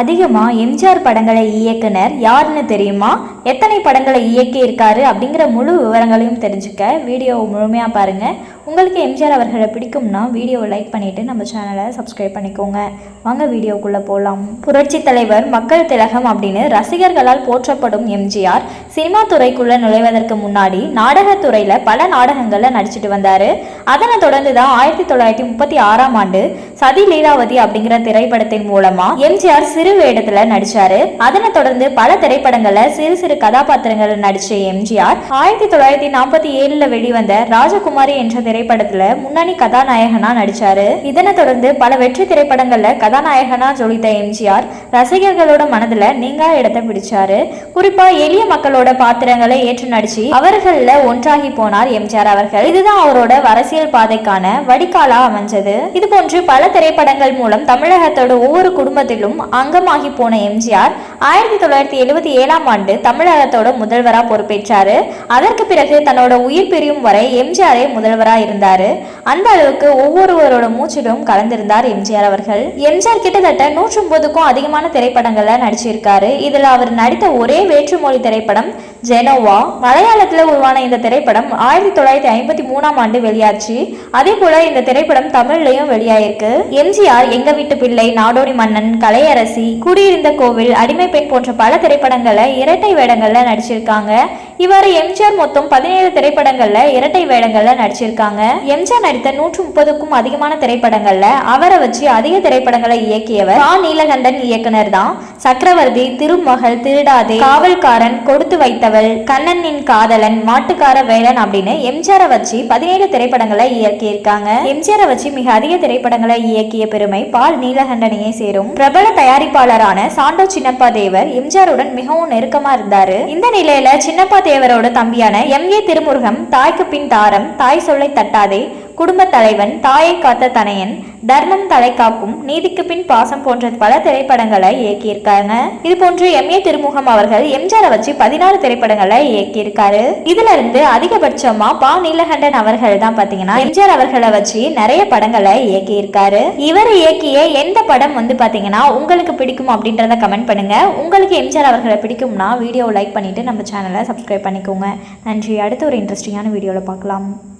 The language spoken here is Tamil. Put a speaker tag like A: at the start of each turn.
A: அதிகமாக எம்ஜிஆர் படங்களை இயக்குனர் யாருன்னு தெரியுமா? எத்தனை படங்களை இயக்கி இருக்காரு அப்படிங்கிற முழு விவரங்களையும் தெரிஞ்சுக்க வீடியோவை முழுமையாக பாருங்கள் உங்களுக்கு எம்ஜிஆர் அவர்களை பிடிக்கும்னா வீடியோவை லைக் பண்ணிவிட்டு நம்ம சேனலை சப்ஸ்கிரைப் பண்ணிக்கோங்க. வாங்க வீடியோக்குள்ளே போகலாம் புரட்சி தலைவர் மக்கள் திலகம் அப்படின்னு ரசிகர்களால் போற்றப்படும் எம்ஜிஆர் சினிமா துறைக்குள்ளே நுழைவதற்கு முன்னாடி நாடகத்துறையில் பல நாடகங்களில் நடிச்சிட்டு வந்தார். அதனை தொடர்ந்து தான் ஆயிரத்தி தொள்ளாயிரத்தி முப்பத்தி ஆறாம் ஆண்டு சதி லீலாவதி அப்படிங்கிற திரைப்படத்தின் மூலமா எம்ஜிஆர் சிறு வேடத்துல நடிச்சாரு. அதனை தொடர்ந்து பல திரைப்படங்களில் சிறு சிறு கதாபாத்திரங்கள்ல நடித்த எம்ஜிஆர் ஆயிரத்தி தொள்ளாயிரத்தி நாற்பத்தி ஏழுல வெளிவந்த ராஜகுமாரி என்ற திரைப்படத்துல முன்னணி கதாநாயகனா நடிச்சாரு. இதனை தொடர்ந்து பல வெற்றி திரைப்படங்கள்ல கதாநாயகனா ஜொலித்த எம்ஜிஆர் ரசிகர்களோட மனதுல நீங்கா இடத்தை பிடிச்சாரு. குறிப்பா எளிய மக்களோட பாத்திரங்களை ஏற்று நடிச்சு அவர்கள்ல ஒன்றாகி போனார் எம்ஜிஆர் அவர்கள். இதுதான் அவரோட அரசியல் பாதைக்கான வடிகாலா அமைஞ்சது. இது போன்று பல திரைப்படங்கள் மூலம் தமிழகத்தோட ஒவ்வொரு குடும்பத்திலும் அங்கமாகி போன எம்ஜிஆர் ஆயிரத்தி தொள்ளாயிரத்தி எழுபத்தி ஏழாம் ஆண்டு தமிழகத்தோட முதல்வரா பொறுப்பேற்றாரு. அதற்கு பிறகு தன்னோட உயிர் பிரியும் வரை எம்ஜிஆரே முதல்வரா இருந்தார். அந்த அளவுக்கு ஒவ்வொருவரோட மூச்சிலும் கலந்திருந்தார் எம்ஜிஆர் அவர்கள். எம்ஜிஆர் கிட்டத்தட்ட நூற்றி ஒன்பதுக்கும் அதிகமான திரைப்படங்கள்ல நடிச்சிருக்காரு. இதில் அவர் நடித்த ஒரே வேற்றுமொழி திரைப்படம் ஜெனோவா. மலையாளத்தில் உருவான இந்த திரைப்படம் ஆயிரத்தி தொள்ளாயிரத்தி ஐம்பத்தி மூணாம் ஆண்டு வெளியாச்சு. அதே போல இந்த திரைப்படம் தமிழ்லயும் வெளியாயிருக்கு. எம்ஜிஆர் எங்க வீட்டு பிள்ளை நாடோடி மன்னன் கலையரசி குடியிருந்த கோவில் அடிமை பெண் போன்ற பல திரைப்படங்களை இரட்டை வேடங்கள்ல நடிச்சிருக்காங்க. இவ்வாறு எம்ஜிஆர் மொத்தம் பதினேழு திரைப்படங்கள்ல இரட்டை வேடங்கள்ல நடிச்சிருக்காங்க. எம்ஜிஆர் நடித்த நூற்று முப்பதுக்கும் அதிகமான திரைப்படங்கள்ல அவரை வச்சு அதிக திரைப்படங்களை இயக்கியவர் ஆ நீலகண்டன் இயக்குனர் தான் சக்கரவர்த்தி திருமகள் திருடாதே. காவல்காரன் கொடுத்து வைத்தவள் கண்ணனின் காதலன் மாட்டுக்கார வேலன் அப்படின்னு எம்ஜிஆரை வச்சு பதினேழு திரைப்படங்களை இயக்கியிருக்காங்க. எம்ஜிஆரை வச்சு மிக அதிக திரைப்படங்களை இயக்கிய பெருமை பால் நீலகண்டனையே சேரும். பிரபல தயாரிப்பாளரான சாண்டோ சின்னப்பா தேவர் எம்ஜிஆருடன் மிகவும் நெருக்கமா இருந்தாரு. இந்த நிலையில சின்னப்பா தேவரோட தம்பியான எம் ஏ திருமுருகம் தாய்க்கு பின் தாரம் தாய் சொல்லை தட்டாதே குடும்ப தலைவன் தாயை காத்த தனையன் தர்மம் தலை காக்கும் நீதிக்கு பின் பாசம் போன்ற பல திரைப்படங்களை இயக்கியிருக்காங்க. இது போன்று எம். ஏ. திருமுகம் அவர்கள் எம்ஜிஆரை வச்சு பதினாறு திரைப்படங்களை இயக்கியிருக்காரு. இதுல இருந்து அதிகபட்சமா பா. நீலகண்டன் அவர்கள் தான் பாத்தீங்கன்னா எம்ஜிஆர் அவர்களை வச்சு நிறைய படங்களை இயக்கியிருக்காரு. இவர் இயக்கிய எந்த படம் வந்து பாத்தீங்கன்னா உங்களுக்கு பிடிக்கும் அப்படின்றத கமெண்ட் பண்ணுங்க. உங்களுக்கு எம்ஜிஆர் அவர்களை பிடிக்கும்னா வீடியோ லைக் பண்ணிட்டு நம்ம சேனலை சப்ஸ்கிரைப் பண்ணிக்கோங்க. நன்றி. அடுத்த ஒரு இன்ட்ரெஸ்டிங்கான வீடியோவில் பார்க்கலாம்.